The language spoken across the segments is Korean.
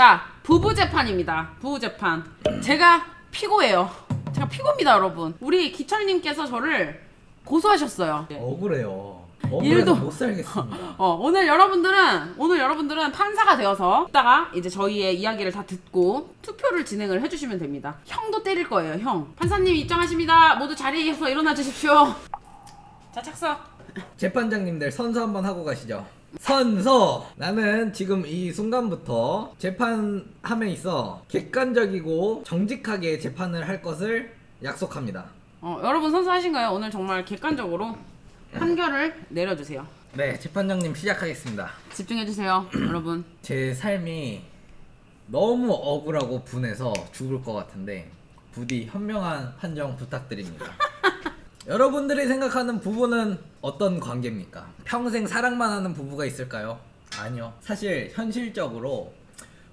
자, 부부 재판입니다. 부부 재판. 제가 피고예요. 제가 피고입니다, 여러분. 우리 기철님께서 저를 고소하셨어요. 억울해요. 일도- 억울해서 못 살겠습니다. 어, 오늘 여러분들은 오늘 여러분들은 판사가 되어서 이따가 이제 저희의 이야기를 다 듣고 투표를 진행을 해주시면 됩니다. 형도 때릴 거예요, 형. 판사님 입장하십니다. 모두 자리에서 일어나 주십시오. 자, 착석. 재판장님들 선서 한번 하고 가시죠. 선서! 나는 지금 이 순간부터 재판함에 있어 객관적이고 정직하게 재판을 할 것을 약속합니다. 어, 여러분 선수하신가요? 오늘 정말 객관적으로 판결을 내려주세요. 네, 재판장님 시작하겠습니다. 집중해주세요, 여러분. 제 삶이 너무 억울하고 분해서 죽을 것 같은데 부디 현명한 판정 부탁드립니다. 여러분들이 생각하는 부부는 어떤 관계입니까? 평생 사랑만 하는 부부가 있을까요? 아니요. 사실 현실적으로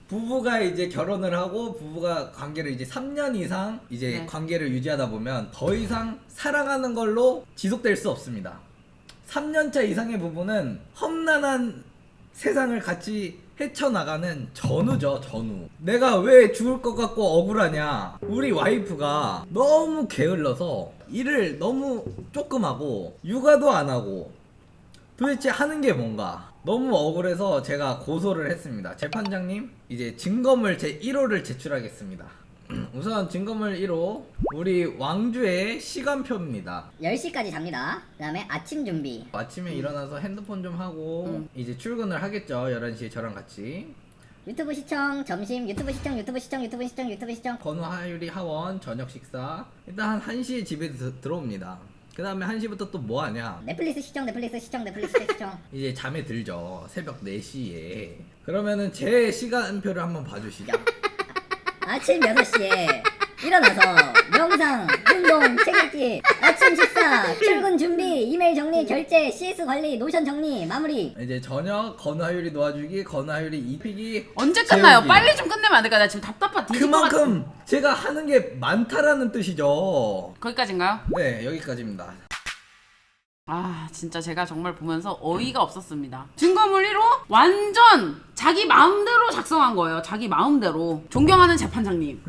부부가 이제 결혼을 하고 부부가 관계를 이제 3년 이상 이제 네. 관계를 유지하다 보면 더 이상 사랑하는 걸로 지속될 수 없습니다. 3년차 이상의 부부는 험난한 세상을 같이 헤쳐나가는 전우죠, 전우. 내가 왜 죽을 것 같고 억울하냐. 우리 와이프가 너무 게을러서 일을 너무 조금 하고, 육아도 안 하고, 도대체 하는 게 뭔가. 너무 억울해서 제가 고소를 했습니다. 재판장님, 이제 증거물 제 1호를 제출하겠습니다. 우선 증거물 1호, 우리 왕주의 시간표입니다. 10시까지 잡니다. 그 다음에 아침 준비. 아침에 일어나서 핸드폰 좀 하고 음. 이제 출근을 하겠죠 11시에 저랑 같이 유튜브 시청, 점심, 유튜브 시청, 유튜브 시청, 유튜브 시청, 유튜브 시청. 건우 하유리 하원 저녁 식사 일단 한 1시에 집에 드- 들어옵니다 그 다음에 1시부터 또 뭐 하냐 넷플릭스 시청, 넷플릭스 시청, 넷플릭스 시청. 이제 잠에 들죠 새벽 4시에 그러면은 제 시간표를 한번 봐주시죠 아침 6시에 일어나서 명상, 운동, 책 읽기, 아침 식사, 출근 준비, 이메일 정리, 결제, CS 관리, 노션 정리, 마무리. 이제 저녁 하유리 놓아주기 하유리 입히기 언제 끝나요? 재우기. 빨리 좀 끝내면 안 될까요? 나 지금 답답하 뒤질 것 같아. 그만큼 제가 하는 게 많다라는 뜻이죠 거기까지인가요? 네 여기까지입니다 아 진짜 제가 정말 보면서 어이가 없었습니다. 증거물 1호 완전 자기 마음대로 작성한 거예요. 자기 마음대로. 존경하는 재판장님.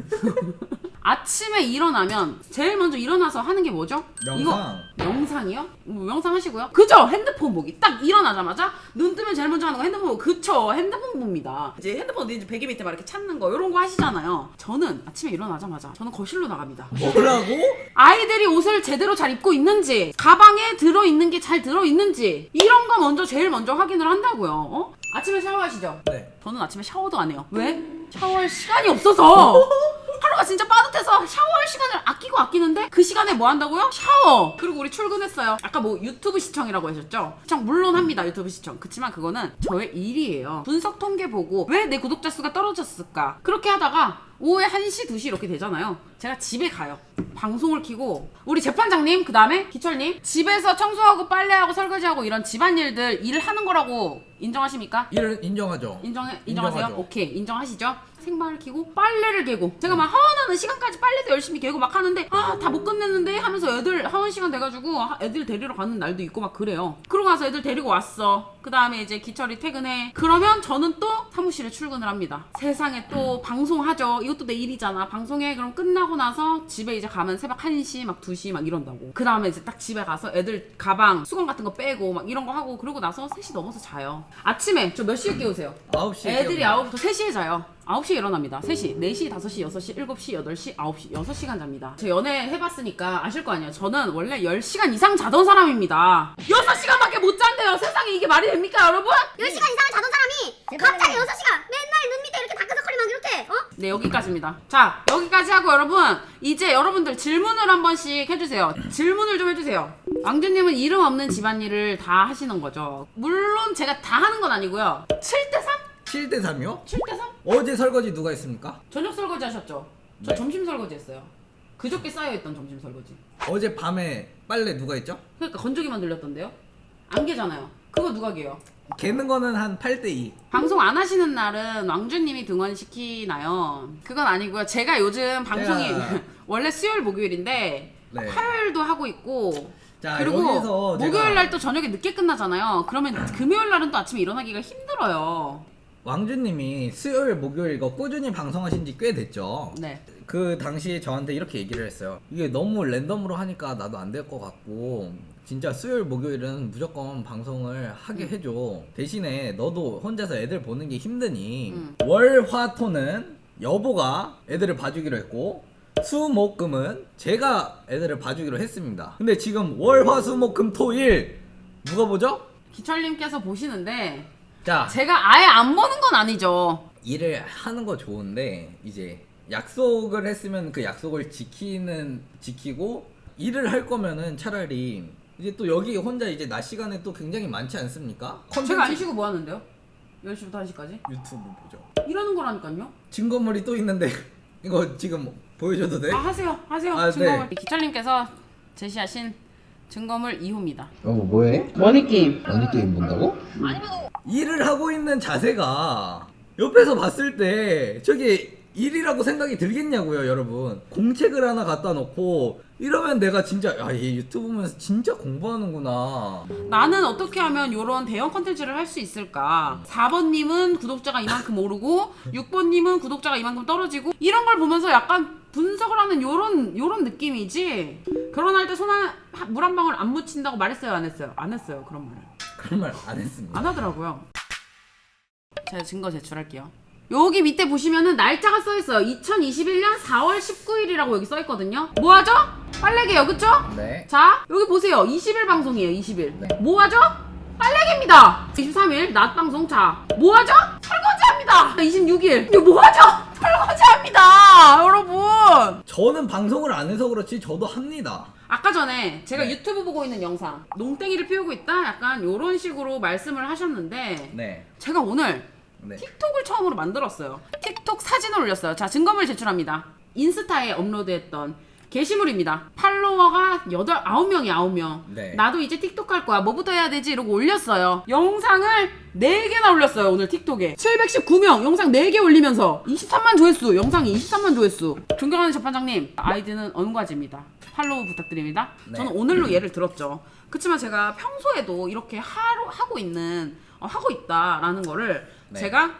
아침에 일어나면 제일 먼저 일어나서 하는 게 뭐죠? 명상. 이거 명상이요? 뭐 명상 하시고요. 그죠? 핸드폰 보기. 딱 일어나자마자 눈 뜨면 제일 먼저 하는 거 핸드폰 보기. 그쵸? 핸드폰 봅니다. 이제 핸드폰 어디인지 베개 밑에 막 이렇게 찾는 거 이런 거 하시잖아요. 저는 아침에 일어나자마자 저는 거실로 나갑니다. 뭐라고? 아이들이 옷을 제대로 잘 입고 있는지, 가방에 들어 있는 게 잘 들어 있는지 이런 거 먼저 제일 먼저 확인을 한다고요. 어? 아침에 샤워하시죠? 네 저는 아침에 샤워도 안 해요. 왜? 샤워할 시간이 없어서. 하루가 진짜 빠듯해서 샤워할 시간을 아끼고 아끼는데 그 시간에 뭐 한다고요? 샤워. 그리고 우리 출근했어요. 아까 뭐 유튜브 시청이라고 하셨죠? 시청 물론 합니다. 유튜브 시청. 그치만 그거는 저의 일이에요. 분석 통계 보고 왜 내 구독자 수가 떨어졌을까? 그렇게 하다가 오후에 1시, 2시 이렇게 되잖아요. 제가 집에 가요. 방송을 켜고 우리 재판장님 그다음에 기철님 집에서 청소하고 빨래하고 설거지하고 이런 집안일들 일을 하는 거라고 인정하십니까? 이를 인정하죠 인정해 인정하세요? 인정하죠. 오케이 인정하시죠? 생방을 켜고 빨래를 개고 제가 막 하원하는 시간까지 빨래도 열심히 개고 막 하는데 아 다 못 끝냈는데 하면서 애들 하원 시간 돼가지고 하- 애들 데리러 가는 날도 있고 막 그래요. 그러고 나서 애들 데리고 왔어 그 다음에 이제 기철이 퇴근해 그러면 저는 또 사무실에 출근을 합니다 세상에 또 방송하죠 이것도 내 일이잖아 방송해 그럼 끝나고 나서 집에 이제 가면 새벽 1시 막 2시 막 이런다고 그 다음에 이제 딱 집에 가서 애들 가방 수건 같은 거 빼고 막 이런 거 하고 그러고 나서 3시 넘어서 자요 아침에 저 몇 시에 깨우세요? 9시에 애들이 깨웁니다. 9, 저 3시에 자요. 9시에 일어납니다. 3시, 4시, 5시, 6시, 7시, 8시, 9시, 6시간 잡니다. 저 연애 해봤으니까 아실 거 아니에요. 저는 원래 10시간 이상 자던 사람입니다. 6시간밖에 못 잔대요. 세상에 이게 말이 됩니까, 여러분? 10시간 이상을 자던 사람이. 갑자기 6시간 맨날 눈 밑에 이렇게 다크서클이 막 이렇게 어? 네, 여기까지입니다. 자, 여기까지 하고 여러분, 이제 여러분들 질문을 한 번씩 해주세요. 질문을 좀 해주세요. 왕주님은 이름 없는 집안일을 다 하시는 거죠. 물론 제가 다 하는 건 아니고요. 7대 3? 7대 3이요? 7대 3? 어제 설거지 누가 했습니까? 저녁 설거지 하셨죠? 저 네. 점심 설거지 했어요. 그저께 쌓여있던 점심 설거지. 어제 밤에 빨래 누가 했죠? 그러니까 건조기만 들렸던데요? 안 개잖아요. 그거 누가 개요? 개는 거는 한 8대 2. 방송 안 하시는 날은 왕주님이 등원시키나요? 그건 아니고요. 제가 요즘 방송이 제가- 원래 수요일 목요일인데 네. 화요일도 하고 있고 자, 그리고 여기서 제가- 목요일 날 또 저녁에 늦게 끝나잖아요. 그러면 금요일 날은 또 아침에 일어나기가 힘들어요. 왕주님이 수요일 목요일 이거 꾸준히 방송하신 지 꽤 됐죠. 네. 그 당시에 저한테 이렇게 얘기를 했어요. 이게 너무 랜덤으로 하니까 나도 안 될 것 같고 진짜 수요일 목요일은 무조건 방송을 하게 음. 해줘. 대신에 너도 혼자서 애들 보는 게 힘드니 음. 월화토는 여보가 애들을 봐주기로 했고 수목금은 제가 애들을 봐주기로 했습니다. 근데 지금 월화수목금토일 누가 보죠? 기철님께서 보시는데 자 제가 아예 안 보는 건 아니죠. 일을 하는 거 좋은데 이제 약속을 했으면 그 약속을 지키는 지키고 일을 할 거면은 차라리 이제 또 여기 혼자 이제 낮 시간에 또 굉장히 많지 않습니까? 제가 안 쉬고 뭐 하는데요? 10시부터 1시까지? 유튜브 보죠. 이러는 거라니까요. 증거물이 또 있는데 이거 지금 보여줘도 돼? 아 하세요 하세요 아, 네. 증거물 기철님께서 제시하신 증거물 2호입니다 어 뭐해? 머니게임 언니 게임 본다고? 일을 하고 있는 자세가 옆에서 봤을 때 저게 일이라고 생각이 들겠냐고요 여러분. 공책을 하나 갖다 놓고 이러면 내가 진짜 야 얘 유튜브 보면서 진짜 공부하는구나. 나는 어떻게 하면 이런 대형 컨텐츠를 할 수 있을까? 4번님은 구독자가 이만큼 오르고 6번님은 구독자가 이만큼 떨어지고 이런 걸 보면서 약간 분석을 하는 요런 요런 느낌이지? 결혼할 때손물한 방울 안 묻힌다고 말했어요 안 했어요? 안 했어요 그런 말을. 그런 말 안 했습니다. 안 하더라고요. 제가 증거 제출할게요. 여기 밑에 보시면은 날짜가 써 있어요. 2021년 4월 19일이라고 여기 써 있거든요. 뭐 하죠? 빨래개요, 그쵸? 네 자, 여기 보세요. 20일 방송이에요, 20일. 네. 뭐 하죠? 빨래개입니다. 23일 낮 방송. 자, 뭐 하죠? 설거지합니다. 26일. 이거 뭐 하죠? 설거지합니다. 여러분. 저는 방송을 안 해서 그렇지 저도 합니다 아까 전에 제가 네. 유튜브 보고 있는 영상 농땡이를 피우고 있다 약간 요런 식으로 말씀을 하셨는데 네 제가 오늘 네. 틱톡을 처음으로 만들었어요. 틱톡 사진을 올렸어요. 자, 증거물 제출합니다. 인스타에 업로드했던 게시물입니다. 팔로워가 8, 9명이 9명. 네. 나도 이제 틱톡 할 거야. 뭐부터 해야 되지? 이러고 올렸어요. 영상을 4개나 올렸어요. 오늘 틱톡에. 719명 영상 4개 올리면서 23만 조회수. 영상이 23만 조회수. 존경하는 재판장님, 아이디는 언과지입니다. 팔로우 부탁드립니다. 네. 저는 오늘로 예를 들었죠. 그렇지만 제가 평소에도 이렇게 하루 하고 있는 어, 하고 있다라는 거를 네. 제가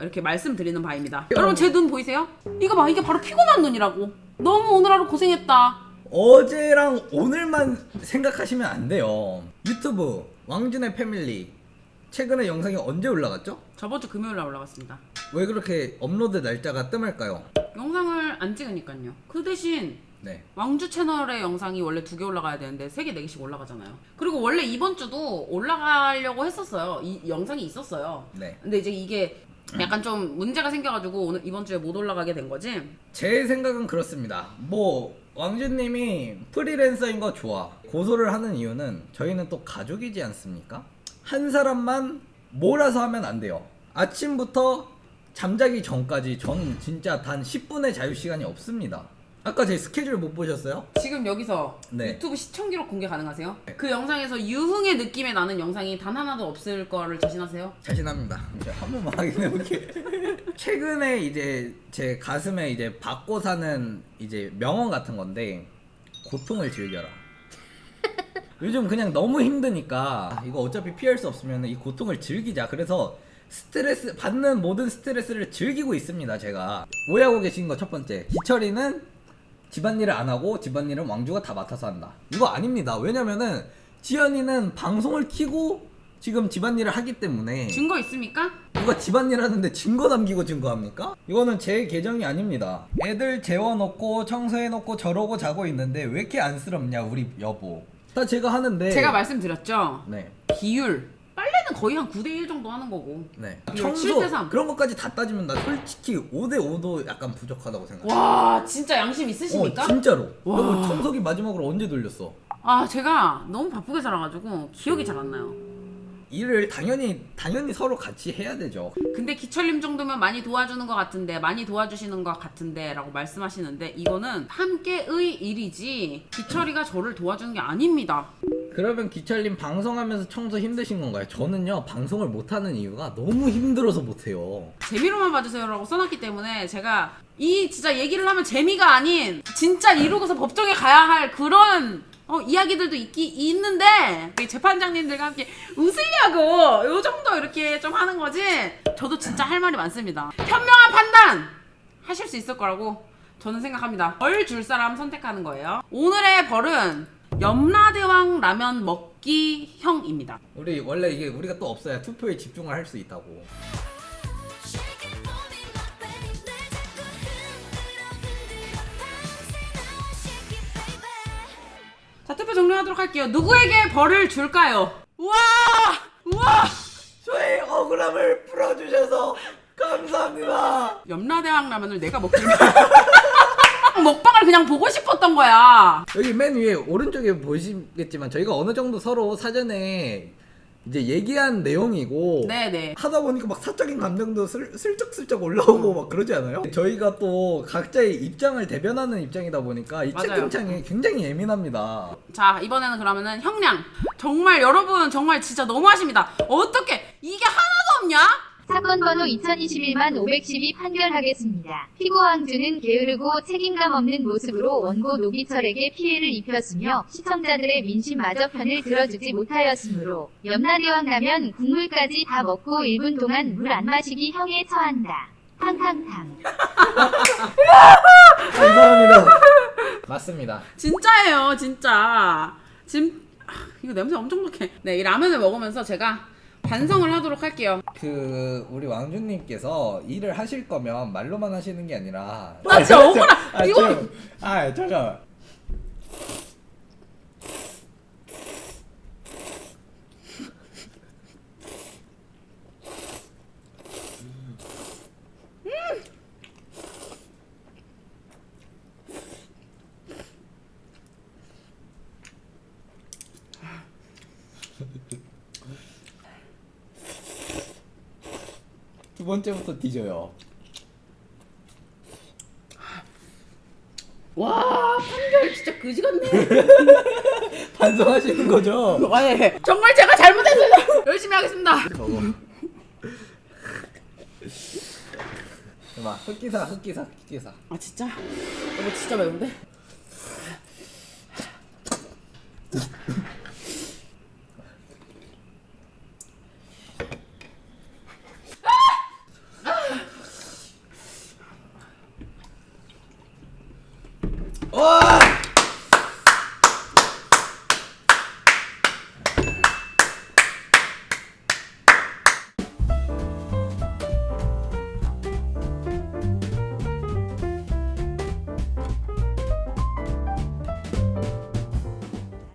이렇게 말씀드리는 바입니다. 여러분 제 눈 보이세요? 이거 봐 이게 바로 피곤한 눈이라고. 너무 오늘 하루 고생했다. 어제랑 오늘만 생각하시면 안 돼요 유튜브 왕준의 패밀리 최근에 영상이 언제 올라갔죠? 저번 주 금요일 날 올라갔습니다. 왜 그렇게 업로드 날짜가 뜸할까요? 영상을 안 찍으니까요. 그 대신 네 왕주 채널의 영상이 원래 두 개 올라가야 되는데 세 개, 네 개씩 올라가잖아요. 그리고 원래 이번 주도 올라가려고 했었어요. 이 영상이 있었어요. 네. 근데 이제 이게 약간 좀 문제가 생겨가지고 오늘 이번 주에 못 올라가게 된 거지. 제 생각은 그렇습니다. 뭐 왕주님이 프리랜서인 거 좋아. 고소를 하는 이유는 저희는 또 가족이지 않습니까? 한 사람만 몰아서 하면 안 돼요. 아침부터 잠자기 전까지 전 진짜 단 10분의 자유 시간이 없습니다. 아까 제 스케줄 못 보셨어요? 지금 여기서 네. 유튜브 시청 기록 공개 가능하세요? 그 영상에서 유흥의 느낌의 나는 영상이 단 하나도 없을 거를 자신하세요? 자신합니다. 이제 한 번만 확인해 볼게. 최근에 이제 제 가슴에 이제 받고 사는 이제 명언 같은 건데 고통을 즐겨라. 요즘 그냥 너무 힘드니까 이거 어차피 피할 수 없으면 이 고통을 즐기자. 그래서 스트레스 받는 모든 스트레스를 즐기고 있습니다. 제가 오해하고 계신 거 첫 번째. 기철이는 집안일을 안 하고 집안일은 왕주가 다 맡아서 한다. 이거 아닙니다. 왜냐면은 지연이는 방송을 키고 지금 집안일을 하기 때문에 증거 있습니까? 누가 집안일 하는데 증거 남기고 증거합니까? 이거는 제 계정이 아닙니다. 애들 재워놓고 청소해놓고 저러고 자고 있는데 왜 이렇게 안쓰럽냐 우리 여보. 다 제가 하는데. 제가 말씀드렸죠. 네. 비율 거의 한 9대 1 정도 하는 거고. 네. 비율 청소 7대 3. 그런 것까지 다 따지면 나 솔직히 5대 5도 약간 부족하다고 생각해. 와 진짜 양심 있으십니까? 어 진짜로. 와. 여보 청소기 마지막으로 언제 돌렸어? 아 제가 너무 바쁘게 살아가지고 기억이 잘 안 나요. 일을 당연히 당연히 서로 같이 해야 되죠. 근데 기철님 정도면 많이 도와주는 것 같은데 많이 도와주시는 것 같은데라고 말씀하시는데 이거는 함께의 일이지 기철이가 저를 도와주는 게 아닙니다. 그러면 기철님 방송하면서 청소 힘드신 건가요? 저는요 방송을 못하는 이유가 너무 힘들어서 못해요. 재미로만 봐주세요라고 써놨기 때문에 제가 이 진짜 얘기를 하면 재미가 아닌 진짜 이루고서 법정에 가야 할 그런 어, 이야기들도 있기 있는데 우리 재판장님들과 함께 웃으려고 요 정도 이렇게 좀 하는 거지 저도 진짜 할 말이 많습니다. 현명한 판단 하실 수 있을 거라고 저는 생각합니다. 벌 줄 사람 선택하는 거예요. 오늘의 벌은 염라대왕 라면 먹기 형입니다. 우리 원래 이게 우리가 또 없어야 투표에 집중을 할 수 있다고. 자 투표 종료하도록 할게요. 누구에게 벌을 줄까요? 우와 우와 저의 억울함을 풀어주셔서 감사합니다. 염라대왕 라면을 내가 먹기로 먹방을 그냥 보고 싶었던 거야. 여기 맨 위에 오른쪽에 보시겠지만 저희가 어느 정도 서로 사전에 이제 얘기한 내용이고 네네. 하다 보니까 막 사적인 감정도 슬, 슬쩍슬쩍 올라오고 막 그러지 않아요? 저희가 또 각자의 입장을 대변하는 입장이다 보니까 이 맞아요. 채팅창이 굉장히 예민합니다. 자 이번에는 그러면은 형량 정말 여러분 정말 진짜 너무하십니다. 어떻게 이게 하나도 없냐? 사건 번호 2021만 512 판결하겠습니다. 피고 왕주는 게으르고 책임감 없는 모습으로 원고 노기철에게 피해를 입혔으며 시청자들의 민심마저 편을 들어주지 못하였으므로 염라대왕 라면 국물까지 다 먹고 1분 동안 물 안 마시기 형에 처한다. 탕탕탕. 감사합니다. 맞습니다. 진짜예요 진짜. 진 아, 이거 냄새 엄청 독해. 네 이 라면을 먹으면서 제가 반성을 하도록 할게요. 그 우리 왕주님께서 일을 하실 거면 말로만 하시는 게 아니라 나 진짜 억울하- 아, 이거- 저- 아 잠깐 두 번째부터 뒤져요. 와 판결 진짜 그지 같네. 반성하시는 거죠? 아, 네. 정말 제가 잘못했어요. 열심히 하겠습니다. 먹어. 봐, 흑기사, 흑기사, 흑기사. 아 진짜? 이거 진짜 매운데?